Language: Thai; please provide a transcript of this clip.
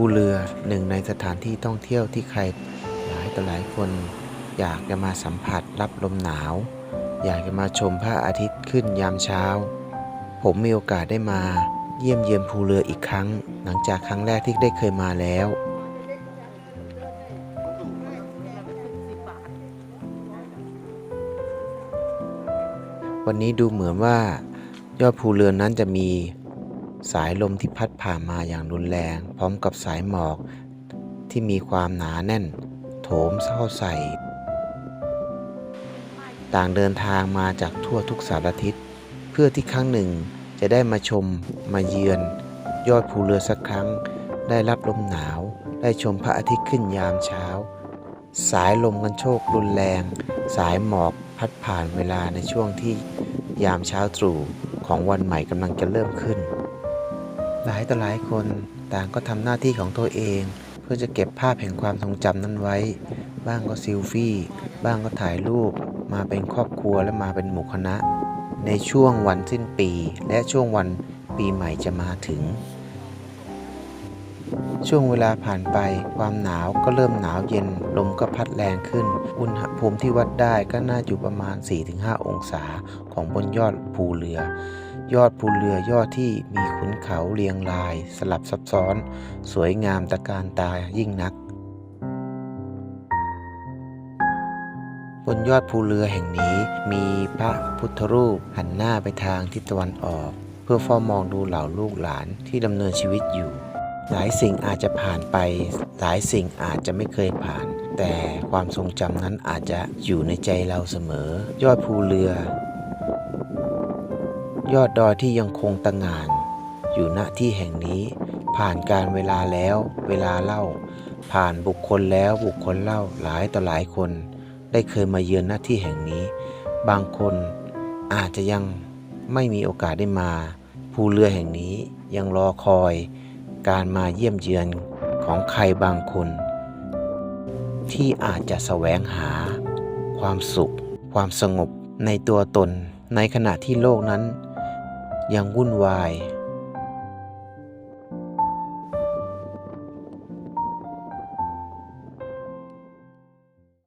ภูเรือหนึ่งในสถานที่ท่องเที่ยวที่ใครหลายต่อหลายคน อยากจะมาสัมผัสรับลมหนาว อยากจะมาชมพระอาทิตย์ขึ้นยามเช้า ผมมีโอกาสได้มาเยี่ยมเยือนภูเรืออีกครั้ง หลังจากครั้งแรกที่ได้เคยมาแล้ว วันนี้ดูเหมือนว่ายอดภูเรือนั้นจะมี สายลมที่พัดผ่านมาอย่างรุนแรง พร้อมกับสายหมอกที่มีความหนาแน่น โถมเข้าใส่ ต่างเดินทางมาจากทั่วทุกสารทิศ เพื่อที่ครั้งหนึ่งจะได้มาชมมาเยือน ยอดภูเรือสักครั้ง ได้รับลมหนาว ได้ชมพระอาทิตย์ขึ้นยามเช้า สายลมกันโชกรุนแรง สายหมอกพัดผ่านเวลาในช่วงที่ยามเช้าตรู่ของวันใหม่กำลังจะเริ่มขึ้น หลายต่อหลายคนต่างก็ทำหน้าที่ของตัวเอง เพื่อจะเก็บภาพแห่งความทรงจำนั้นไว้ บ้างก็ซิลฟี่ บ้างก็ถ่ายรูป มาเป็นครอบครัวและมาเป็นหมู่คณะ ในช่วงวันสิ้นปี และช่วงวันปีใหม่จะมาถึง ช่วงเวลาผ่านไปความหนาวก็เริ่มหนาวเย็น ลมก็พัดแรงขึ้น อุณหภูมิที่วัดได้ก็น่าอยู่ประมาณ 4-5 องศาของบนยอดภูเรือ ยอดภูเรือยอดที่มีขุนเขาเรียงราย สลับซับซ้อน สวยงามตะการตายิ่งนัก บนยอดภูเรือแห่งนี้มีพระพุทธรูปหันหน้าไปทางทิศตะวันออก เพื่อเฝ้ามองดูเหล่าลูกหลานที่ดำเนินชีวิตอยู่ หลายสิ่งอาจจะผ่านไป หลายสิ่งอาจจะไม่เคยผ่าน แต่ความทรงจำนั้นอาจจะอยู่ในใจเราเสมอ ยอดภูเรือ ยอดดอยที่ยังคงตะงาน อยู่ณที่แห่งนี้ ผ่านการเวลาแล้ว เวลาเล่า ผ่านบุคคลแล้วบุคคลเล่าหลายต่อหลายคน ได้เคยมาเยือนหน้าที่แห่งนี้ บางคนอาจจะยังไม่มีโอกาสได้มาภูเรือแห่งนี้ยังรอคอย การมาเยี่ยมเยือนของใครบางคน ที่อาจจะแสวงหา ความสุข ความสงบในตัวตนในขณะที่โลกนั้น ยังวุ่นวาย